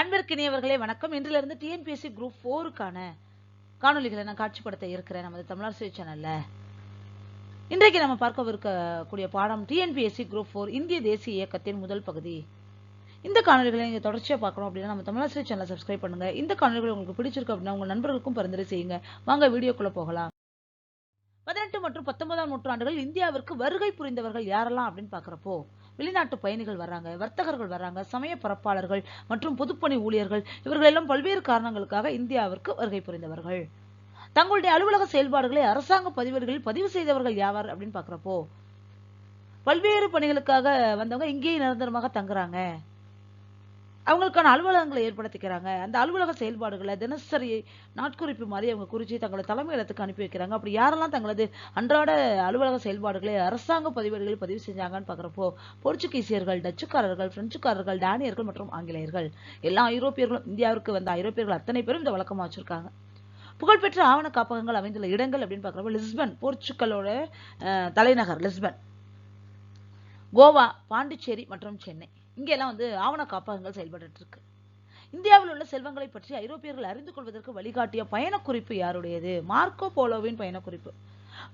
அன்பிற்கினியவர்களே வணக்கம். இன்றிலிருந்து TNPSC group ஃபோருக்கான காணொலிகளை நான் காட்சிப்படுத்த இருக்கிறேன் நமது தமிழரசு சேனல்ல. இன்றைக்கு நம்ம பார்க்கவிருக்கக்கூடிய பாடம் டிஎன்பிஎஸ்சி குரூப் ஃபோர் இந்திய தேசிய இயக்கத்தின் முதல் பகுதி. இந்த காணொலிகளை நீங்கள் தொடர்ச்சியாக பார்க்கணும் அப்படின்னா நம்ம தமிழரசு சேனலை சப்ஸ்கிரைப் பண்ணுங்க. இந்த காணொலிகள் உங்களுக்கு பிடிச்சிருக்கு அப்படின்னா உங்கள் நண்பர்களுக்கும் பரிந்துரை செய்யுங்க. வாங்க வீடியோக்குள்ளே போகலாம். பதினெட்டு மற்றும் பத்தொன்பதாம் நூற்றாண்டுகளில் இந்தியாவிற்கு வருகை புரிந்தவர்கள் யாரெல்லாம் அப்படின்னு பார்க்குறப்போ வெளிநாட்டு பயணிகள் வர்றாங்க வர்த்தகர்கள் வர்றாங்க சமய பரப்பாளர்கள் மற்றும் பொதுப்பணி ஊழியர்கள் இவர்கள் எல்லாம் பல்வேறு காரணங்களுக்காக இந்தியாவிற்கு வருகை புரிந்தவர்கள். தங்களுடைய அலுவலக செயல்பாடுகளை அரசாங்க பதிவேடுகளில் பதிவு செய்தவர்கள் யாவார் அப்படின்னு பாக்குறப்போ பல்வேறு பணிகளுக்காக வந்தவங்க இங்கேயே நிரந்தரமாக தங்குறாங்க. அவங்களுக்கான அலுவலகங்களை ஏற்படுத்திக்கிறாங்க. அந்த அலுவலக செயல்பாடுகளை தினசரி நாட்குறிப்பு மாதிரி அவங்க குறித்து தங்களோட தலைமையிடத்துக்கு அனுப்பி வைக்கிறாங்க. அப்படி யாரெல்லாம் தங்களது அன்றாட அலுவலக செயல்பாடுகளை அரசாங்க பதிவேடுகளில் பதிவு செஞ்சாங்கன்னு பார்க்குறப்போ போர்ச்சுகீசியர்கள் டச்சுக்காரர்கள் பிரெஞ்சுக்காரர்கள் டேனியர்கள் மற்றும் ஆங்கிலேயர்கள். எல்லா ஐரோப்பியர்களும் இந்தியாவிற்கு வந்த ஐரோப்பியர்கள் அத்தனை பேரும் இந்த வழக்கமாக வச்சுருக்காங்க. புகழ்பெற்ற ஆவண காப்பகங்கள் அமைந்துள்ள இடங்கள் அப்படின்னு பார்க்குறப்போ லிஸ்பன் போர்ச்சுக்கலோட தலைநகர் லிஸ்பன். கோவா பாண்டிச்சேரி மற்றும் சென்னை. இங்கெல்லாம் வந்து ஆவண காப்பகங்கள் செயல்பட்டு இருக்கு இந்தியாவில் உள்ள செல்வங்களை பற்றி ஐரோப்பியர்கள் அறிந்து கொள்வதற்கு வழிகாட்டிய பயணக்குறிப்பு யாருடையது? மார்க்கோ போலோவின் பயணக்குறிப்பு.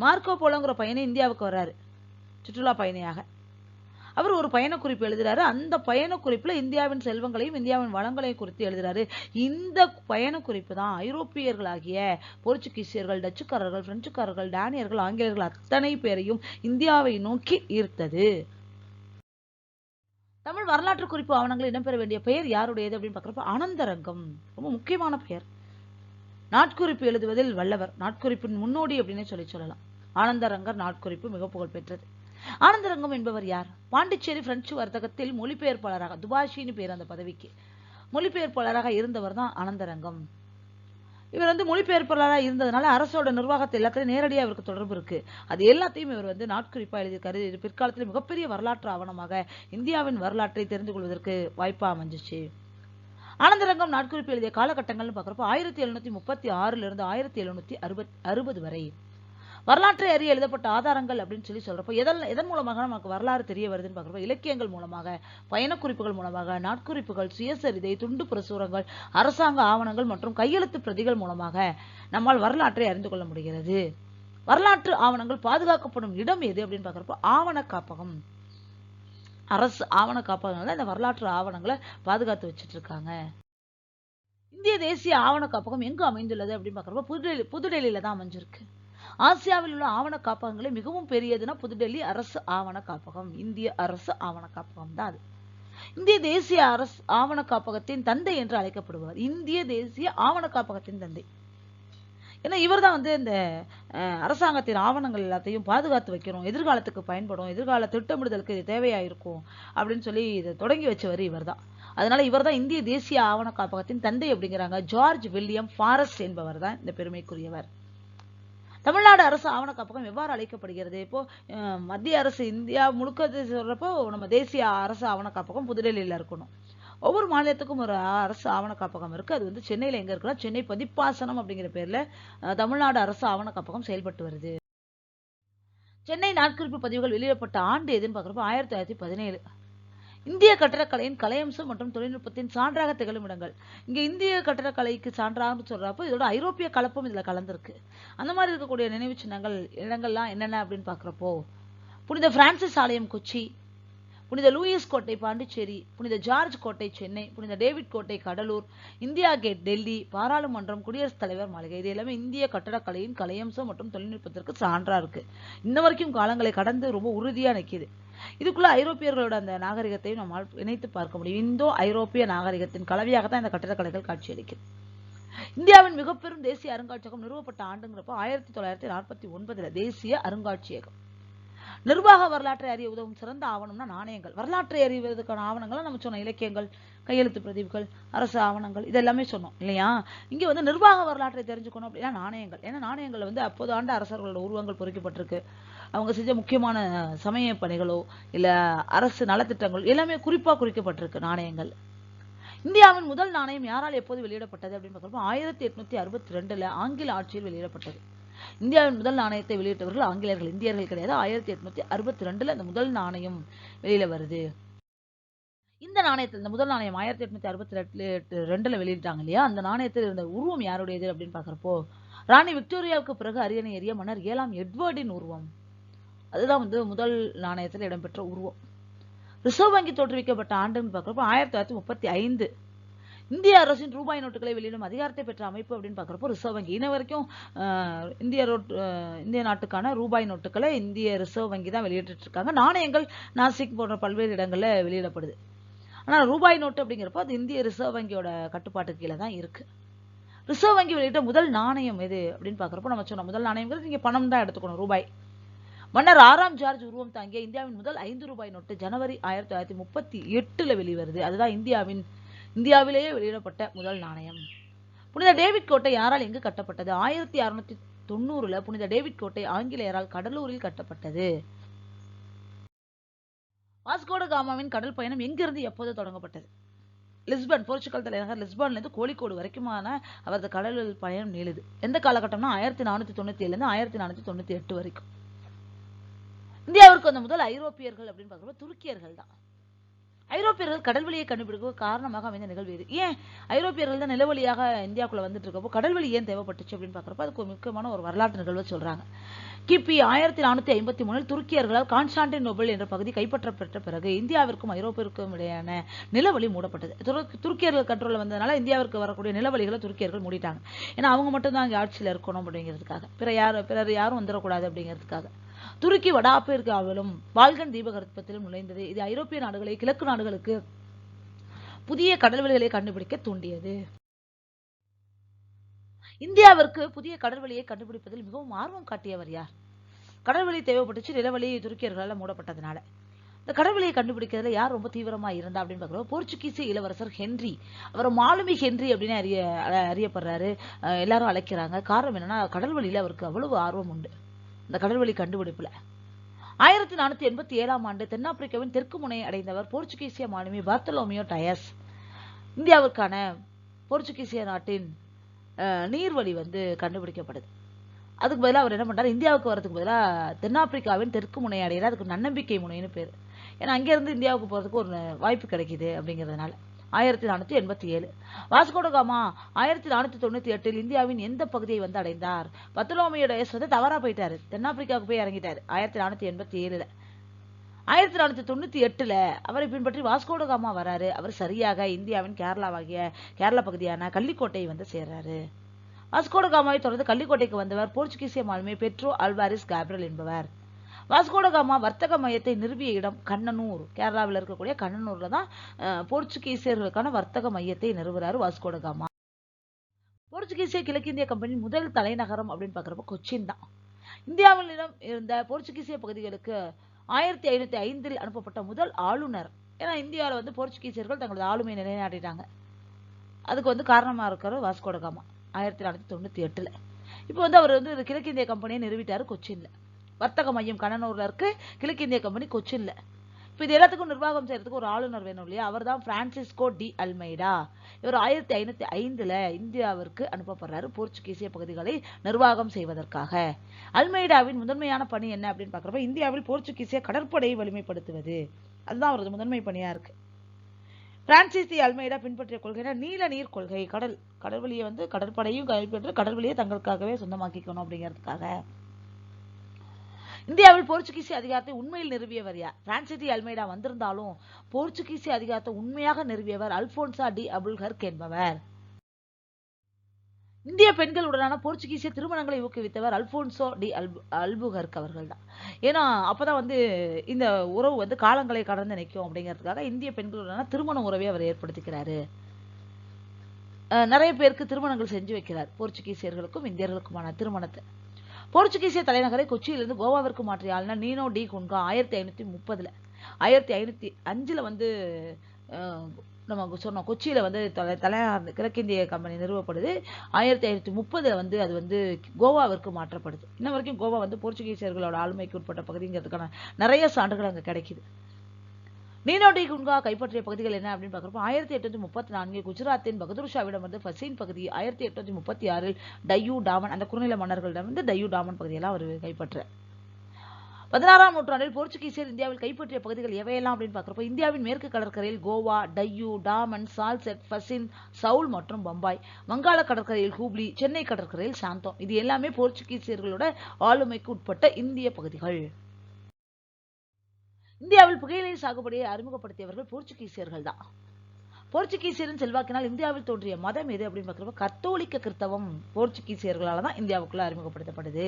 மார்க்கோ போலோங்கிற பயணம் இந்தியாவுக்கு வர்றாரு. சுற்றுலா பயணியாக. அவர் ஒரு பயணக்குறிப்பு எழுதுறாரு. அந்த பயணக்குறிப்புல இந்தியாவின் செல்வங்களையும் இந்தியாவின் வளங்களையும் குறித்து எழுதுறாரு. இந்த பயணக்குறிப்பு தான் ஐரோப்பியர்களாகிய போர்ச்சுகீசியர்கள் டச்சுக்காரர்கள் பிரெஞ்சுக்காரர்கள் டேனியர்கள் ஆங்கிலேயர்கள் அத்தனை பேரையும் இந்தியாவை நோக்கி ஈர்த்தது. தமிழ் வரலாற்று குறிப்பு ஆவணங்கள் இடம்பெற வேண்டிய பெயர் யாருடையது அப்படின்னு பார்க்குறப்ப ஆனந்தரங்கம். ரொம்ப முக்கியமான பெயர். நாட்குறிப்பு எழுதுவதில் வல்லவர். நாட்குறிப்பின் முன்னோடி அப்படின்னு சொல்லி சொல்லலாம். ஆனந்தரங்கர் நாட்குறிப்பு மிக புகழ் பெற்றது ஆனந்தரங்கம் என்பவர் யார்? பாண்டிச்சேரி பிரெஞ்சு வர்த்தகத்தில் மொழிபெயர்ப்பாளராக துபாஷின்னு பேர் அந்த பதவிக்கு. மொழிபெயர்ப்பாளராக இருந்தவர் தான் ஆனந்தரங்கம். இவர் வந்து மொழிபெயர்ப்பாளராக இருந்ததுனால அரசோட நிர்வாகத்தை எல்லாத்துலையும் நேரடியாக இவருக்கு தொடர்பு இருக்கு. அது எல்லாத்தையும் இவர் வந்து நாட்குறிப்பா எழுதியிருக்காரு இது பிற்காலத்தில் மிகப்பெரிய வரலாற்று ஆவணமாக இந்தியாவின் வரலாற்றை தெரிந்து கொள்வதற்கு வாய்ப்பா அமைஞ்சிச்சு. ஆனந்தரங்கம் நாட்குறிப்பு எழுதிய காலகட்டங்கள்னு பார்க்குறப்போ ஆயிரத்தி எழுநூத்தி முப்பத்தி ஆறுல இருந்து ஆயிரத்தி எழுநூத்தி அறுபத் அறுபது வரை வரலாற்றை அறிய எழுதப்பட்ட ஆதாரங்கள் அப்படின்னு சொல்லி சொல்றப்போ எதன் எதன் மூலமாக நமக்கு வரலாறு தெரிய வருதுன்னு பார்க்குறப்போ இலக்கியங்கள் மூலமாக பயணக்குறிப்புகள் மூலமாக நாட்குறிப்புகள் சுயசரிதை துண்டு பிரசுரங்கள் அரசாங்க ஆவணங்கள் மற்றும் கையெழுத்து பிரதிகள் மூலமாக நம்மால் வரலாற்றை அறிந்து கொள்ள முடிகிறது. வரலாற்று ஆவணங்கள் பாதுகாக்கப்படும் இடம் எது அப்படின்னு பார்க்குறப்போ ஆவண காப்பகம் அரசு ஆவண காப்பகங்கள்ல இந்த வரலாற்று ஆவணங்களை பாதுகாத்து வச்சிட்டு இருக்காங்க இந்திய தேசிய ஆவண காப்பகம் எங்கு அமைந்துள்ளது அப்படின்னு பார்க்குறப்போ புதுடெல்லி புதுடெல்லியில தான் அமைஞ்சிருக்கு. ஆசியாவில் உள்ள ஆவண காப்பகங்களே மிகவும் பெரியதுன்னா புதுடெல்லி அரசு ஆவண காப்பகம் இந்திய அரசு ஆவண காப்பகம் தான் அது. இந்திய தேசிய அரசு ஆவண காப்பகத்தின் தந்தை என்று அழைக்கப்படுவார். இந்திய தேசிய ஆவண காப்பகத்தின் தந்தை. ஏன்னா இவர் தான் வந்து இந்த அஹ், அரசாங்கத்தின் ஆவணங்கள் எல்லாத்தையும் பாதுகாத்து வைக்கிறோம் எதிர்காலத்துக்கு பயன்படும். எதிர்கால திட்டமிடுதலுக்கு இது தேவையாயிருக்கும் அப்படின்னு சொல்லி இதை தொடங்கி வச்சவர் இவர் தான் அதனால இவர் தான் இந்திய தேசிய ஆவண காப்பகத்தின் தந்தை அப்படிங்கிறாங்க. ஜார்ஜ் வில்லியம் ஃபாரஸ்ட் என்பவர் தான் இந்த பெருமைக்குரியவர். தமிழ்நாடு அரசு ஆவண காப்பகம் எவ்வாறு அழைக்கப்படுகிறது? இப்போ மத்திய அரசு இந்தியா முழுக்க சொல்றப்போ நம்ம தேசிய அரசு ஆவண காப்பகம் புதுடெல்லியில இருக்கணும். ஒவ்வொரு மாநிலத்துக்கும் ஒரு அரசு ஆவண காப்பகம் இருக்கு. அது வந்து சென்னையில எங்க இருக்குன்னா சென்னை பதிப்பாசனம் அப்படிங்கிற பேர்ல தமிழ்நாடு அரசு ஆவண காப்பகம் செயல்பட்டு வருது. சென்னை நாட்குறிப்பு பதிவுகள் வெளியிடப்பட்ட ஆண்டு எதுன்னு பார்க்குறப்ப ஆயிரத்தி தொள்ளாயிரத்தி பதினேழு இந்திய கட்டடக்கலையின் கலையம்சம் மற்றும் தொழில்நுட்பத்தின் சான்றாக திகழும் இடங்கள். இங்கே இந்திய கட்டடக்கலைக்கு சான்றாக சொல்கிறப்போ இதோட ஐரோப்பிய கலப்பும் இதுல கலந்திருக்கு. அந்த மாதிரி இருக்கக்கூடிய நினைவு சின்னங்கள் இடங்கள்லாம் என்னென்ன அப்படின்னு பார்க்குறப்போ புனித பிரான்சிஸ் ஆலயம் கொச்சி புனித லூயிஸ் கோட்டை பாண்டிச்சேரி புனித ஜார்ஜ் கோட்டை சென்னை புனித டேவிட் கோட்டை கடலூர் இந்தியா கேட் டெல்லி பாராளுமன்றம் குடியரசுத் தலைவர் மாளிகை. இது எல்லாமே இந்திய கட்டடக்கலையின் கலையம்சம் மற்றும் தொழில்நுட்பத்திற்கு சான்றா இருக்கு. இன்ன வரைக்கும் காலங்களை கடந்து ரொம்ப உறுதியா நிக்குது. இதுக்குள்ள ஐரோப்பியர்களோட அந்த நாகரிகத்தையும் நம்மால் இணைத்து பார்க்க முடியும். இந்தோ ஐரோப்பிய நாகரிகத்தின் கலவையாக தான் இந்த கட்டிடக்கலைகள் காட்சியளிக்குது இந்தியாவின் மிக பெரும் தேசிய அருங்காட்சியகம் நிறுவப்பட்ட ஆண்டுங்கிறப்போ ஆயிரத்தி தொள்ளாயிரத்தி நாற்பத்தி ஒன்பதுல தேசிய அருங்காட்சியகம். நிர்வாக வரலாற்றை அறிய உதவும் சிறந்த ஆவணம்னா நாணயங்கள். வரலாற்றை அறிவதற்கான ஆவணங்களை நம்ம சொன்னோம். இலக்கியங்கள் கையெழுத்து பிரதிவுகள் அரசு ஆவணங்கள் இதெல்லாமே சொன்னோம். இல்லையா? இங்கே வந்து நிர்வாக வரலாற்றை தெரிஞ்சுக்கணும் அப்படின்னா நாணயங்கள். ஏன்னா நாணயங்கள் வந்து அப்போது ஆண்ட அரசர்களோட உருவங்கள் பொறிக்கப்பட்டிருக்கு. அவங்க செஞ்ச முக்கியமான சமய பணிகளோ இல்லை அரசு நலத்திட்டங்கள் எல்லாமே குறிப்பாக குறிக்கப்பட்டிருக்கு நாணயங்கள். இந்தியாவின் முதல் நாணயம் யாரால் எப்போது வெளியிடப்பட்டது அப்படின்னு பார்க்குறப்போ ஆயிரத்தி எட்நூத்தி அறுபத்தி ரெண்டுல ஆங்கில ஆட்சியில் வெளியிடப்பட்டது. இந்தியாவின் முதல் நாணயத்தை வெளியிட்டவர்கள் ஆங்கிலேயர்கள் இந்தியர்கள் கிடையாது. ஆயிரத்தி எட்நூத்தி அறுபத்தி ரெண்டுல இந்த முதல் நாணயம் வெளியில வருது. இந்த நாணயத்தில் இந்த முதல் நாணயம் ஆயிரத்தி எட்நூத்தி அறுபத்தி ரெண்டு ரெண்டுல வெளியிட்டாங்க இல்லையா? அந்த நாணயத்தில் இருந்த உருவம் யாருடையது அப்படின்னு பாக்குறப்போ ராணி விக்டோரியாவுக்கு பிறகு அரியணை ஏறிய மன்னர் ஏழாம் எட்வர்டின் உருவம். அதுதான் வந்து முதல் நாணயத்தில் இடம்பெற்ற உருவம். ரிசர்வ் வங்கி தோற்றுவிக்கப்பட்ட ஆண்டுன்னு பார்க்குறப்போ ஆயிரத்தி தொள்ளாயிரத்தி முப்பத்தி ஐந்து இந்திய அரசின் ரூபாய் நோட்டுகளை வெளியிடும் அதிகாரத்தை பெற்ற அமைப்பு அப்படின்னு பார்க்குறப்போ ரிசர்வ் வங்கி. இன்ன வரைக்கும் இந்திய ரோட் இந்திய நாட்டுக்கான ரூபாய் நோட்டுகளை இந்திய ரிசர்வ் வங்கி தான் வெளியிட்டு இருக்காங்க. நாணயங்கள் நாசிக் போன்ற பல்வேறு இடங்கள்ல வெளியிடப்படுது. ஆனால் ரூபாய் நோட்டு அப்படிங்கிறப்போ அது இந்திய ரிசர்வ் வங்கியோட கட்டுப்பாட்டு கீழே தான் இருக்கு. ரிசர்வ் வங்கி வெளியிட்ட முதல் நாணயம் எது அப்படின்னு பார்க்குறப்போ நம்ம சொன்ன முதல் நாணயங்கிறது நீங்க பணம் தான் எடுத்துக்கணும் ரூபாய். மன்னர் ஆறாம் ஜார்ஜ் உருவம் தாங்கிய இந்தியாவின் முதல் ஐந்து ரூபாய் நோட்டு ஜனவரி ஆயிரத்தி தொள்ளாயிரத்தி முப்பத்தி எட்டுல வெளிவருது. அதுதான் இந்தியாவின் இந்தியாவிலேயே வெளியிடப்பட்ட முதல் நாணயம். புனித டேவிட் கோட்டை யாரால் எங்கு கட்டப்பட்டது? ஆயிரத்தி அறுநூத்தி தொண்ணூறுல புனித டேவிட் கோட்டை ஆங்கிலேயரால் கடலூரில் கட்டப்பட்டது. வாஸ்கோட காமாவின் கடல் பயணம் எங்கிருந்து எப்போது தொடங்கப்பட்டது? லிஸ்பன் போர்ச்சுகல் தலைநகர் லிஸ்பன்லேருந்து கோழிக்கோடு வரைக்குமான அவரது கடலில் பயணம் நீளுது. எந்த காலகட்டம்னா ஆயிரத்தி நானூத்தி தொண்ணூத்தி ஏழுல இருந்து ஆயிரத்தி நானூத்தி தொண்ணூத்தி எட்டு வரைக்கும். இந்தியாவிற்கு வந்த முதல் ஐரோப்பியர்கள் அப்படின்னு பார்க்குறப்ப துருக்கியர்கள் தான். ஐரோப்பியர்கள் கடல்வெளியை கண்டுபிடிக்க காரணமாக அமைந்த நிகழ்வு இது. ஏன் ஐரோப்பியர்கள் தான் நிலவழியாக இந்தியாவுக்குள்ள வந்துட்டு இருக்கப்போ கடல்வெளி ஏன் தேவைப்பட்டுச்சு அப்படின்னு பார்க்குறப்ப அதுக்கு முக்கியமான ஒரு வரலாற்று நிகழ்வை சொல்கிறாங்க கிபி ஆயிரத்தி நானூத்தி ஐம்பத்தி மூணில் துருக்கியர்களால் கான்ஸ்டான்டின் நோபல் என்ற பகுதி கைப்பற்றப்பட்ட பிறகு இந்தியாவிற்கும் ஐரோப்பியருக்கும் இடையான நிலவழி மூடப்பட்டது. துருக்- துருக்கியர்கள் கண்ட்ரோலில் வந்ததுனால இந்தியாவிற்கு வரக்கூடிய நிலவழிகளை துருக்கியர்கள் மூடிட்டாங்க. ஏன்னா அவங்க மட்டும்தான் அங்கே ஆட்சியில் இருக்கணும் அப்படிங்கிறதுக்காக. பிற யார் பிறர் யாரும் வந்துடக்கூடாது அப்படிங்கிறதுக்காக. துருக்கி வட ஆப்பிரிக்காவிலும் பால்கன் தீபகற்பத்திலும் நுழைந்தது. இது ஐரோப்பிய நாடுகளை கிழக்கு நாடுகளுக்கு புதிய கடல்வெளிகளை கண்டுபிடிக்க தூண்டியது. இந்தியாவிற்கு புதிய கடல்வெளியை கண்டுபிடிப்பதில் மிகவும் ஆர்வம் காட்டியவர் யார்? கடல்வெளி தேவைப்பட்டுச்சு நிலவழி துருக்கியர்களால் மூடப்பட்டதுனால. இந்த கடல்வழியை கண்டுபிடிக்கிறதுல யார் ரொம்ப தீவிரமா இருந்தா அப்படின்னு பாக்குறோம் போர்ச்சுகீச இளவரசர் ஹென்றி. அவர் மாலுமி ஹென்றி அப்படின்னு அறிய அறியப்படுறாரு. எல்லாரும் அழைக்கிறாங்க. காரணம் என்னன்னா கடல்வழியில அவருக்கு அவ்வளவு ஆர்வம் உண்டு. இந்த கடல்வழி கண்டுபிடிப்புல. ஆயிரத்தி நானூத்தி எண்பத்தி ஏழாம் ஆண்டு தென்னாப்பிரிக்காவின் தெற்கு முனையை அடைந்தவர் போர்ச்சுகீசிய மாலுமி பார்த்தலோமியோ டயஸ். இந்தியாவிற்கான போர்ச்சுகீசிய நாட்டின் நீர்வழி வந்து கண்டுபிடிக்கப்படுது. அதுக்கு பதிலாக அவர் என்ன பண்றாரு? இந்தியாவுக்கு வரதுக்கு பதிலாக தென்னாப்பிரிக்காவின் தெற்கு முனையை அடையிற அதுக்கு நன்னம்பிக்கை முனைன்னு பேர். ஏன்னா அங்கேருந்து இந்தியாவுக்கு போறதுக்கு ஒரு வாய்ப்பு கிடைக்கிது அப்படிங்கிறதுனால. ஆயிரத்தி நானூத்தி எண்பத்தி ஏழு. வாஸ்கோடகாமா ஆயிரத்தி நானூத்தி தொண்ணூத்தி எட்டில் இந்தியாவின் எந்த பகுதியை வந்து அடைந்தார்? பத்துலோமியோட எஸ் வந்து தவறா போயிட்டாரு. தென்னாப்பிரிக்காவுக்கு போய் இறங்கிட்டாரு ஆயிரத்தி நானூத்தி எண்பத்தி ஏழுல. ஆயிரத்தி நானூத்தி தொண்ணூத்தி எட்டுல அவரை பின்பற்றி வாஸ்கோடகாமா வராரு. அவர் சரியாக இந்தியாவின் கேரளாவாகிய கேரளா பகுதியான கள்ளிக்கோட்டையை வந்து சேர்றாரு. வாஸ்கோடகாமாவை தொடர்ந்து கள்ளிக்கோட்டைக்கு வந்தவர் போர்ச்சுகீசிய மாலுமி பெட்ரோ அல்வாரிஸ் கேப்ரல் என்பவர். வாஸ்கோடகாமா வர்த்தக மையத்தை நிறுவிய இடம் கண்ணனூர். கேரளாவில் இருக்கக்கூடிய கண்ணனூர்ல தான் போர்ச்சுகீசியர்களுக்கான வர்த்தக மையத்தை நிறுவுறாரு வாஸ்கோடகாமா போர்ச்சுகீசிய கிழக்கிந்திய கம்பெனி முதல் தலைநகரம் அப்படின்னு பார்க்குறப்ப கொச்சின் தான். இந்தியாவிலிடம் இருந்த போர்ச்சுகீசிய பகுதிகளுக்கு ஆயிரத்தி ஐநூத்தி ஐந்தில் அனுப்பப்பட்ட முதல் ஆளுநர். ஏன்னா இந்தியாவில் வந்து போர்ச்சுகீசியர்கள் தங்களது ஆளுமையை நிலைநாட்டிட்டாங்க. அதுக்கு வந்து காரணமா இருக்கிற வாஸ்கோடகாமா ஆயிரத்தி தொள்ளாயிரத்தி தொண்ணூத்தி எட்டுல. இப்போ வந்து அவர் வந்து ஒரு கிழக்கிந்திய கம்பெனியை நிறுவிட்டாரு கொச்சின்ல. வர்த்தக மையம் கண்ணனூரில் இருக்குது கிழக்கிந்திய கம்பெனி கொச்சின்ல. இப்போ இது எல்லாத்துக்கும் நிர்வாகம் செய்கிறதுக்கு ஒரு ஆளுநர் வேணும் இல்லையா? அவர் தான் பிரான்சிஸ்கோ டி அல்மைடா இவர் ஆயிரத்தி ஐநூத்தி ஐந்துல இந்தியாவிற்கு அனுப்பப்படுறாரு போர்ச்சுகீசிய பகுதிகளை நிர்வாகம் செய்வதற்காக. அல்மைடாவின் முதன்மையான பணி என்ன அப்படின்னு பார்க்குறப்ப இந்தியாவில் போர்ச்சுகீசிய கடற்படையை வலிமைப்படுத்துவது. அதுதான் அவரது முதன்மை பணியா இருக்கு. பிரான்சிஸ் தி அல்மைடா பின்பற்றிய கொள்கைனா நீல நீர் கொள்கை. கடல் கடல்வழியை வந்து கடற்படையும் கைப்பற்று கடல்வழியை தங்களுக்காகவே சொந்தமாக்கிக்கணும் அப்படிங்கிறதுக்காக. இந்தியாவில் போர்ச்சுகீசிய அதிகாரத்தை உண்மையில் நிறுவியவர் யார்? பிரான்சிஸ் டி அல்மைடா வந்திருந்தாலும் போர்ச்சுகீசிய அதிகாரத்தை உண்மையாக நிறுவியவர் அல்போன்சா டி அபுல்ஹர்க் என்பவர். இந்திய பெண்களுடனான போர்ச்சுகீசிய திருமணங்களை ஊக்குவித்தவர் அல்போன்சோ டி அல்பு அல்புகர்க் அவர்கள் தான் ஏன்னா அப்பதான் வந்து இந்த உறவு வந்து காலங்களை கடந்து நிற்கும் அப்படிங்கிறதுக்காக இந்திய பெண்களுடனான திருமண உறவை அவர் ஏற்படுத்திக்கிறாரு. நிறைய பேருக்கு திருமணங்கள் செஞ்சு வைக்கிறார் போர்ச்சுகீசியர்களுக்கும் இந்தியர்களுக்குமான திருமணத்தை. போர்ச்சுகீசிய தலைநகரை கொச்சியிலிருந்து கோவாவிற்கு மாற்றிய ஆளுநர் நீனோ டி குன்கா ஆயிரத்தி ஐநூத்தி முப்பதுல. ஆயிரத்தி ஐநூத்தி அஞ்சுல வந்து நம்ம சொன்னோம் கொச்சியில் வந்து தலை தலைநகர் கிழக்கிந்திய கம்பெனி நிறுவப்படுது. ஆயிரத்தி ஐநூத்தி முப்பதுல வந்து அது வந்து கோவாவிற்கு மாற்றப்படுது. இன்ன வரைக்கும் கோவா வந்து போர்ச்சுகீசியர்களோட ஆளுமைக்கு உட்பட்ட பகுதிங்கிறதுக்கான நிறைய சான்றுகள் அங்கே கிடைக்குது. நீனோடி குன்கா கைப்பற்றிய பகுதிகள் என்ன அப்படின்னு பார்க்குறப்போ ஆயிரத்தி எட்நூத்தி முப்பத்தி நான்கு குஜராத்தின் பகதூர் ஷாவிடம் வந்து ஃபசீன் பகுதி ஆயிரத்தி எட்நூத்தி முப்பத்தி ஆறில் டையூ டாமன் அந்த குறுநில மன்னர்களிடம் வந்து டையூ டாமன் பகுதியெல்லாம் அவர் கைப்பற்ற. பதினாறாம் நூற்றாண்டில் போர்ச்சுகீசியர் இந்தியாவில் கைப்பற்றிய பகுதிகள் எவையெல்லாம் அப்படின்னு பார்க்குறப்போ இந்தியாவின் மேற்கு கடற்கரையில் கோவா டையூ டாமன் சால்செட் ஃபசின் சவுல் மற்றும் பம்பாய் வங்காள கடற்கரையில் ஹூப்ளி சென்னை கடற்கரையில் சாந்தோம். இது எல்லாமே போர்ச்சுகீசியர்களோட ஆளுமைக்கு உட்பட்ட இந்திய பகுதிகள். இந்தியாவில் புகையிலை சாகுபடியை அறிமுகப்படுத்தியவர்கள் போர்ச்சுகீசியர்கள் தான். போர்ச்சுகீசியரின் செல்வாக்கினால் இந்தியாவில் தோன்றிய மதம் எது அப்படின்னு பார்க்குறப்ப கத்தோலிக்க கிறிஸ்தவம் போர்ச்சுகீசியர்களால தான் இந்தியாவுக்குள்ள அறிமுகப்படுத்தப்படுது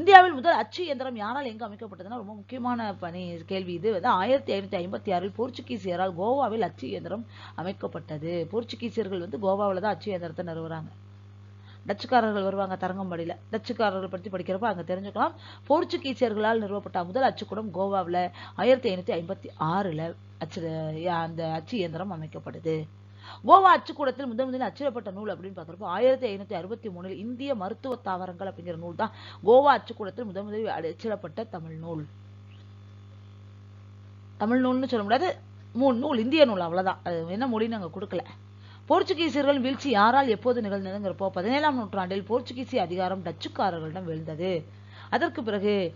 இந்தியாவில் முதல் அச்சு இயந்திரம் யாரால் எங்கு அமைக்கப்பட்டதுன்னா ரொம்ப முக்கியமான பணி கேள்வி இது. வந்து ஆயிரத்தி ஐநூத்தி ஐம்பத்தி ஆறில் போர்ச்சுகீசியரால் கோவாவில் அச்சு இயந்திரம் அமைக்கப்பட்டது. போர்ச்சுகீசியர்கள் வந்து கோவாவில் தான் அச்சு இயந்திரத்தை நிறுவுறாங்க. டச்சுக்காரர்கள் வருவாங்க தரங்கம்பாடியில. டச்சுக்காரர்கள் பற்றி படிக்கிறப்ப அங்கே தெரிஞ்சுக்கலாம். போர்ச்சுகீசியர்களால் நிறுவப்பட்ட முதல் அச்சுக்கூடம் கோவாவில் ஆயிரத்தி ஐநூத்தி ஐம்பத்தி ஆறுல அச்சு அந்த அச்சு இயந்திரம் அமைக்கப்படுது கோவா அச்சுக்கூடத்தில் முதன் முதலில் அச்சிடப்பட்ட நூல் அப்படின்னு பார்க்குறப்போ ஆயிரத்தி ஐநூத்தி அறுபத்தி மூணில் இந்திய மருத்துவ தாவரங்கள் அப்படிங்கிற நூல் தான் கோவா அச்சுக்கூடத்தில் முதன் முதலில் அச்சிடப்பட்ட தமிழ் நூல். தமிழ் நூல்னு சொல்ல முடியாது. மூணு நூல் இந்திய நூல் அவ்வளோதான் அது என்ன மொழின்னு நாங்கள் கொடுக்கல. போர்ச்சுகீசியர்கள் வீழ்ச்சி யாரால் எப்போது நிகழ்ந்ததுங்கிறப்போ பதினேழாம் நூற்றாண்டில் போர்ச்சுகீசிய அதிகாரம் டச்சுக்காரர்களிடம் விழுந்தது. அதற்கு பிறகு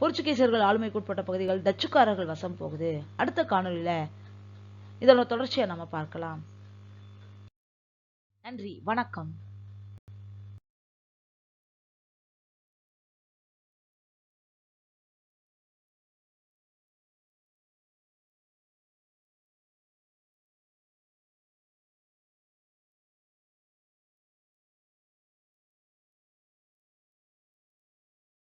போர்ச்சுகீசியர்கள் ஆளுமைக்குட்பட்ட பகுதிகள் டச்சுக்காரர்கள் வசம் போகுது. அடுத்த காணொளியில இதோட தொடர்ச்சியை நம்ம பார்க்கலாம். நன்றி. வணக்கம்.